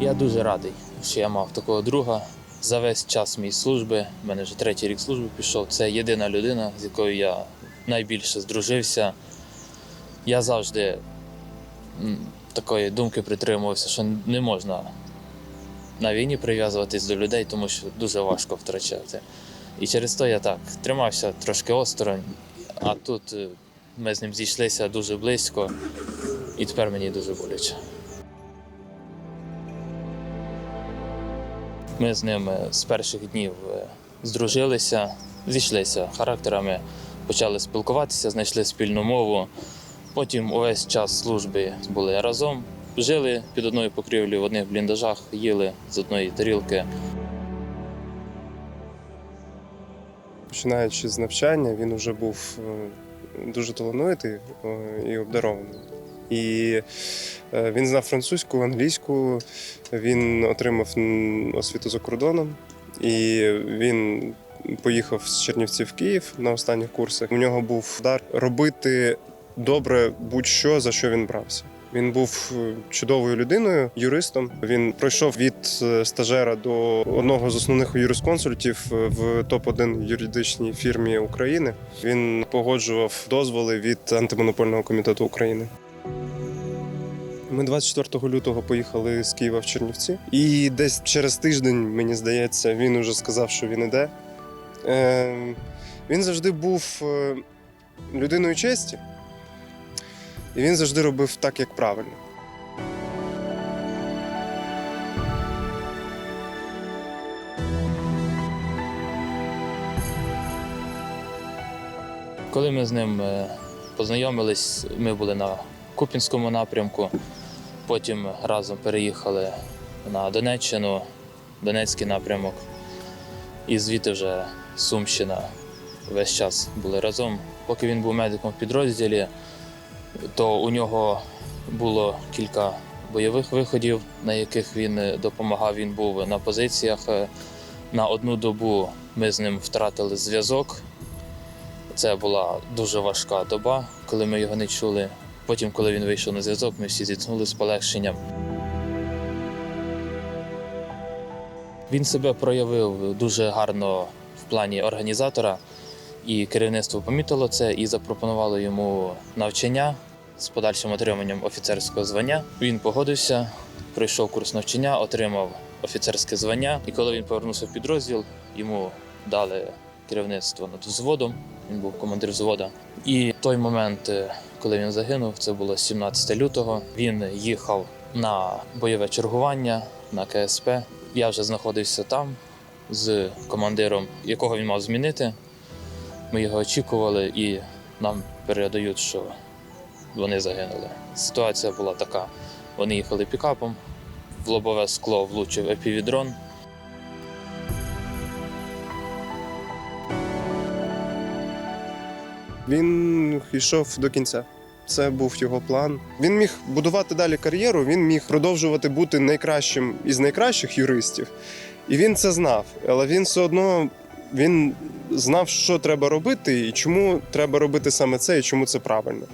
Я дуже радий, що я мав такого друга. За весь час моєї служби, в мене вже третій рік служби пішов. Це єдина людина, з якою я найбільше здружився. Я завжди такої думки притримувався, що не можна на війні прив'язуватись до людей, тому що дуже важко втрачати. І через то я так тримався трошки осторонь, а тут е, ми з ним зійшлися дуже близько, і тепер мені дуже боляче. Ми з ним е, з перших днів е, здружилися, зійшлися характерами, почали спілкуватися, знайшли спільну мову. Потім увесь час служби були разом, жили під одною покрівлею в одних бліндажах, їли з одної тарілки. Починаючи з навчання, він вже був е, дуже талановитий і обдарований. І е, він знав французьку, англійську, він отримав освіту за кордоном, і він поїхав з Чернівців в Київ на останніх курсах. У нього був дар робити добре будь-що, за що він брався. Він був е, чудовою людиною, юристом. Він пройшов від е, стажера до одного з основних юрисконсультів в топ-1 юридичній фірмі України. Він погоджував дозволи від антимонопольного комітету України. Ми 24 лютого поїхали з Києва в Чернівці, і десь через тиждень, мені здається, він уже сказав, що він іде. Е, він завжди був е, людиною честі, і він завжди робив так, як правильно. Коли ми з ним е, познайомились, ми були на Купінському напрямку, потім разом переїхали на Донеччину, Донецький напрямок, і звідти вже Сумщина весь час були разом. Поки він був медиком в підрозділі, то у нього було кілька бойових виходів, на яких він допомагав. Він був на позиціях. На одну добу ми з ним втратили зв'язок. Це була дуже важка доба, коли ми його не чули. Потім, коли він вийшов на зв'язок, ми всі зітхнули з полегшенням. Він себе проявив дуже гарно в плані організатора, і керівництво помітило це і запропонувало йому навчання з подальшим отриманням офіцерського звання. Він погодився, пройшов курс навчання, отримав офіцерське звання. І коли він повернувся в підрозділ, йому дали керівництво над взводом. Він був командир взвода. І той момент, е, коли він загинув, це було 17 лютого. Він їхав на бойове чергування на КСП. Я вже знаходився там з командиром, якого він мав змінити. Ми його очікували, і нам передають, що вони загинули. Ситуація була така: вони їхали пікапом, в лобове скло влучив епівідрон. Він йшов до кінця. Це був його план. Він міг будувати далі кар'єру, він міг продовжувати бути найкращим із найкращих юристів. І він це знав. Але він все одно він знав, що треба робити, і чому треба робити саме це, і чому це правильно.